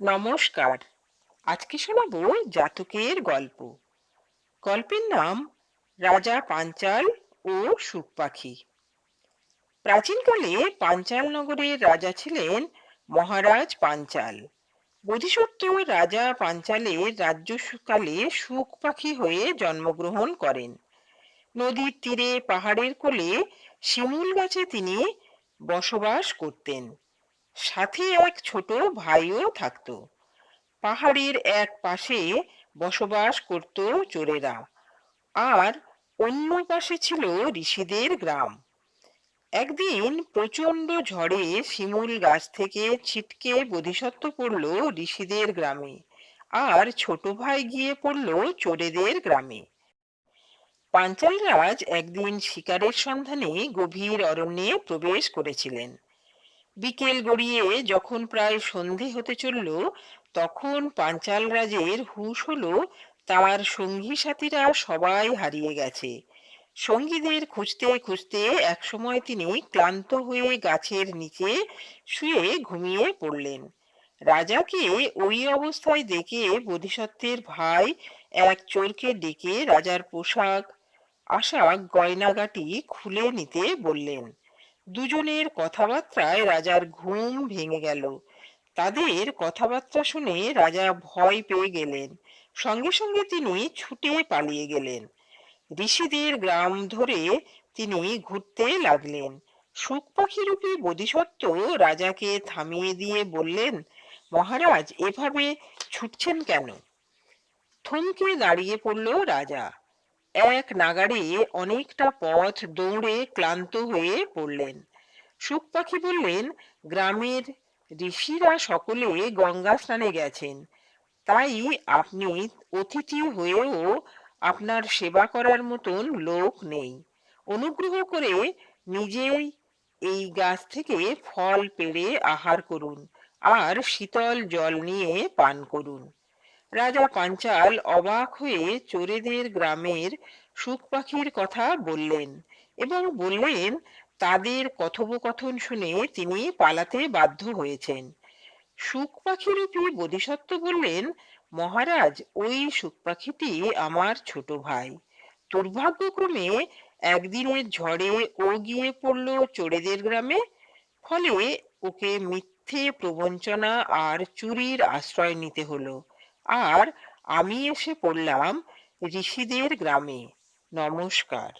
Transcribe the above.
নমস্কার। আজকে শোনাবো জাতকের গল্প। গল্পের নাম রাজা পাঞ্চাল ও সুখ পাখি। প্রাচীনকালে পাঞ্চাল নগরের রাজা ছিলেন মহারাজ পাঞ্চাল। বোধিসত্ত্ব রাজা পাঞ্চালের রাজ্যকালে সুখ পাখি হয়ে জন্মগ্রহণ করেন। নদীর তীরে পাহাড়ের কোলে শিমুল গাছে তিনি বসবাস করতেন। সাথে এক ছোট ভাইও থাকত। পাহাড়ের এক পাশে বসবাস করত চোরেরা। আর অন্য পাশে ছিল ঋষিদের গ্রাম। একদিন প্রচণ্ড ঝড়ে শিমুল গাছ থেকে ছিটকে বোধিসত্ত্ব পড়ল ঋষিদের গ্রামে। আর ছোট ভাই গিয়ে পড়ল চোরেদের গ্রামে। পাঞ্চাল রাজ একদিন শিকারের সন্ধানে গভীর অরণ্যে প্রবেশ করেছিলেন। বিকেল গড়িয়ে যখন প্রায় সন্ধে হতে চলল, তখন পাঞ্চাল রাজের হুঁশ হলো, তার সঙ্গী সাথীরা সবাই হারিয়ে গেছে। সঙ্গীদের খুঁজতে খুঁজতে একসময় তিনি ক্লান্ত হয়ে গাছের নিচে শুয়ে ঘুমিয়ে পড়লেন। রাজাকে ওই অবস্থায় দেখে বোধিসত্ত্বের ভাই এক চোরকে ডেকে রাজার পোশাক, আশাক, গয়নাগাটি খুলে নিতে বললেন দুজনের কথাবার্তায় রাজার ঘুম ভেঙে গেল। তাদের কথাবার্তা শুনে রাজা ভয় পেয়ে গেলেন। সঙ্গে সঙ্গে তিনি ছুটে পালিয়ে গেলেন। ঋষিদের গ্রাম ধরে তিনি ঘুরতে লাগলেন। সুখ পাখিরূপী বোধিসত্ত্ব রাজাকে থামিয়ে দিয়ে বললেন, মহারাজ, এভাবে ছুটছেন কেন? থমকে দাঁড়িয়ে পড়ল রাজা। এক নাগাড়ে অনেকটা পথ দৌড়ে ক্লান্ত হয়ে পড়লেন। সুখ পাখি বললেন, গ্রামের ঋষিরা সকলে গঙ্গা স্নানে গেছেন। তাই আপনি অতিথি হয়েও আপনার সেবা করার মতন লোক নেই। অনুগ্রহ করে নিজেই এই গাছ থেকে ফল পেড়ে আহার করুন আর শীতল জল নিয়ে পান করুন। রাজা পাঞ্চাল অবাক হয়ে চোরেদের গ্রামের সুখ পাখির কথা বললেন এবং বললেন, তাদের কথোপকথন শুনে তিনি পালাতে বাধ্য হয়েছেন। সুখ পাখিরূপী বোধিসত্ত্ব বললেন? মহারাজ, ওই সুখ পাখিটি আমার ছোট ভাই। দুর্ভাগ্যক্রমে একদিনের ঝড়ে ও গিয়ে পড়ল চোরেদের গ্রামে, ফলে ওকে মিথ্যে প্রবঞ্চনা আর চুরির আশ্রয় নিতে হলো। আর আমি এসে পড়লাম ঋষিদের গ্রামে। নমস্কার।